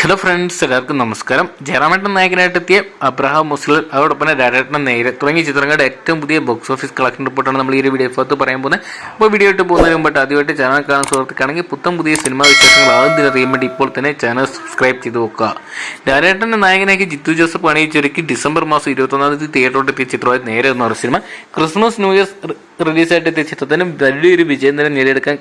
Hello friends എല്ലാവർക്കും നമസ്കാരം. ജയറാമേട്ടൻ നായകനായിട്ട് എത്തിയ അബ്രഹാം മുസ്ലിം അതോടൊപ്പം രാജേട്ടൻ നേരെ തുടങ്ങിയ ചിത്രങ്ങളുടെ ഏറ്റവും പുതിയ ബോക്സ് ഓഫീസ് കളക്ഷൻ റിപ്പോർട്ടാണ് നമ്മൾ ഈ ഒരു വീഡിയോ ഭാഗത്ത് പറയാൻ പോകുന്നത്. അപ്പോൾ വീഡിയോ ഇട്ട് പോകുന്നതിന് മുമ്പായിട്ട് ആദ്യമായിട്ട് ചാനൽ കാണാൻ സുഹൃത്തുക്കാണെങ്കിൽ പുത്തം പുതിയ സിനിമാ വിശേഷങ്ങൾ ആദ്യം അറിയാൻ വേണ്ടി ഇപ്പോൾ തന്നെ ചാനൽ സബ്സ്ക്രൈബ് ചെയ്ത് നോക്കുക രാജേട്ടന്റെ നായകനാക്കി ജിത്തു ജോസഫ് അണിയിച്ചൊരുക്കി ഡിസംബർ മാസം ഇരുപത്തൊന്നാം തീയതി തിയേറ്ററിലോട്ട് എത്തിയ ചിത്രമായി നേരെ എന്ന് പറഞ്ഞ സിനിമ ക്രിസ്മസ് ന്യൂ ഇയർ റിലീസായിട്ട് എത്തിയ ചിത്രത്തിന് വലിയൊരു വിജയം തന്നെ നേടിയെടുക്കാൻ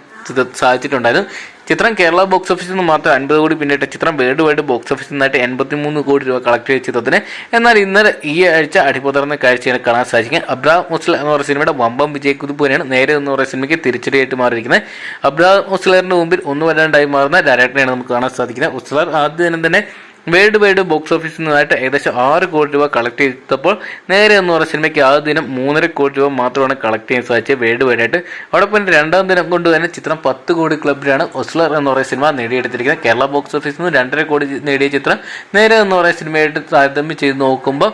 സാധിച്ചിട്ടുണ്ടായിരുന്നു. ചിത്രം കേരള ബോക്സ് ഓഫീസിൽ നിന്ന് മാത്രം അൻപത് കോടി പിന്നിട്ട ചിത്രം വേൾഡ് വൈഡ് ബോക്സ് ഓഫീസിൽ നിന്നായിട്ട് എൺപത്തി മൂന്ന് കോടി രൂപ കളക്ട് ചെയ്ത ചിത്രത്തിന്. എന്നാൽ ഇന്നലെ ഈ ആഴ്ച അടിപൊതർന്ന കാഴ്ചയാണ് കാണാൻ സാധിക്കും അബ്രാം മുസ്ലർ എന്ന് പറയുന്ന സിനിമയുടെ വമ്പം വിജയക്കുതിപ്പ് തന്നെയാണ് നേരെ എന്ന് പറയുന്ന സിനിമയ്ക്ക് തിരിച്ചടിയായിട്ട് മാറിയിരിക്കുന്നത്. അബ്രാം മുസ്ലറിന്റെ മുമ്പിൽ ഒന്നും വരാണ്ടായി മാറുന്ന ഡയറക്ടറെയാണ് നമുക്ക് കാണാൻ സാധിക്കുന്നത്. ആദ്യ ദിനം തന്നെ വേൾഡ് വൈഡ് ബോക്സ് ഓഫീസിൽ നിന്നായിട്ട് ഏകദേശം ആറ് കോടി രൂപ കളക്ട് ചെയ്തപ്പോൾ നേരെ എന്ന് പറഞ്ഞ സിനിമയ്ക്ക് ആദ്യ ദിനം മൂന്നര കോടി രൂപ മാത്രമാണ് കളക്ട് ചെയ്യാൻ സാധിച്ചത് വേൾഡ് വൈഡ് ആയിട്ട്. അതോടൊപ്പം രണ്ടാം ദിനം കൊണ്ട് തന്നെ ചിത്രം പത്ത് കോടി ക്ലബിലാണ് ഒസ്ലർ എന്ന് പറയുന്ന സിനിമ നേടിയെടുത്തിരിക്കുന്നത്. കേരള ബോക്സ് ഓഫീസിൽ നിന്ന് രണ്ടര കോടി നേടിയ ചിത്രം നേരെ എന്ന് പറയുന്ന സിനിമയായിട്ട് താരതമ്യം ചെയ്ത് നോക്കുമ്പോൾ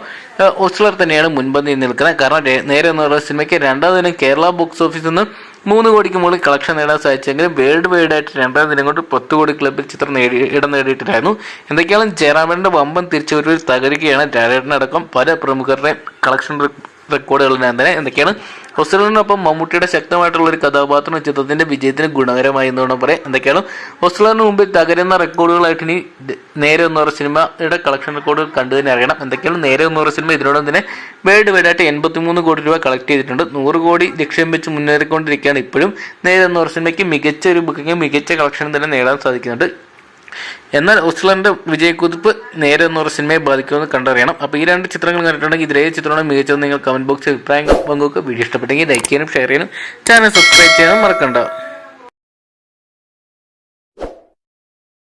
ഒസ്ലർ തന്നെയാണ് മുൻപന്തിയിൽ നിൽക്കുന്നത്. കാരണം നേരെ എന്ന് പറയുന്ന സിനിമയ്ക്ക് രണ്ടാം ദിനം കേരള ബോക്സ് ഓഫീസിൽ നിന്ന് മൂന്ന് കോടിക്ക് മുകളിൽ കളക്ഷൻ നേടാൻ സാധിച്ചെങ്കിലും വേൾഡ് വൈഡ് ആയിട്ട് രണ്ടാം ദിനം കൊണ്ട് പത്ത് കോടി ക്ലബിൽ ചിത്രം നേടി ഇടം നേടിയിട്ടില്ലായിരുന്നു. എന്തൊക്കെയാണ് ജയറാമേട്ടന്റെ വമ്പൻ തിരിച്ചുവരവിൽ തകരുകയാണ് രാജേട്ടനടക്കം പല പ്രമുഖരുടെയും കളക്ഷൻ റെക്കോർഡുകളിലാണ് തന്നെ എന്തൊക്കെയാണ്? ഹൊസ്ലറിനൊപ്പം മമ്മൂട്ടിയുടെ ശക്തമായിട്ടുള്ള ഒരു കഥാപാത്രം ചിത്രത്തിന്റെ വിജയത്തിന് ഗുണകരമായി എന്ന് വേണം പറയാം എന്തൊക്കെയാണ്? ഹൊസ്ലറിന് മുമ്പിൽ തകരുന്ന റെക്കോർഡുകളായിട്ട് ഇനി നേരെ എന്ന് പറഞ്ഞ സിനിമയുടെ കളക്ഷൻ റെക്കോർഡ് കണ്ടു തന്നെ അറിയണം എന്തൊക്കെയാണ്? നേരെ എന്ന് പറഞ്ഞ സിനിമ ഇതിനോടൊപ്പം തന്നെ വേൾഡ് വൈഡായിട്ട് എൺപത്തിമൂന്ന് കോടി രൂപ കളക്ട് ചെയ്തിട്ടുണ്ട്. നൂറ് കോടി ലക്ഷ്യം വെച്ച് മുന്നേറിക്കൊണ്ടിരിക്കുകയാണ് ഇപ്പോഴും. നേരെ എന്ന് പറഞ്ഞ സിനിമയ്ക്ക് മികച്ച ഒരു ബുക്കിംഗ് മികച്ച കളക്ഷൻ തന്നെ നേടാൻ സാധിക്കുന്നുണ്ട്. എന്നാൽ ഉസ്ലറിന്റെ വിജയക്കുതിപ്പ് നേരെ എന്ന് പറയുന്ന സിനിമയെ ബാധിക്കുമെന്ന് കണ്ടറിയണം. അപ്പോൾ ഈ രണ്ട് ചിത്രങ്ങൾ കണ്ടിട്ടുണ്ടെങ്കിൽ ഇതിലേ ചിത്രമാണ് മികച്ചത് നിങ്ങൾ കമന്റ് ബോക്സിൽ അഭിപ്രായങ്ങൾ പങ്കുവെക്കുക. വീഡിയോ ഇഷ്ടപ്പെട്ടെങ്കിൽ ലൈക്ക് ചെയ്യാനും ഷെയർ ചെയ്യാനും ചാനൽ സബ്സ്ക്രൈബ് ചെയ്യാനും മറക്കണ്ട.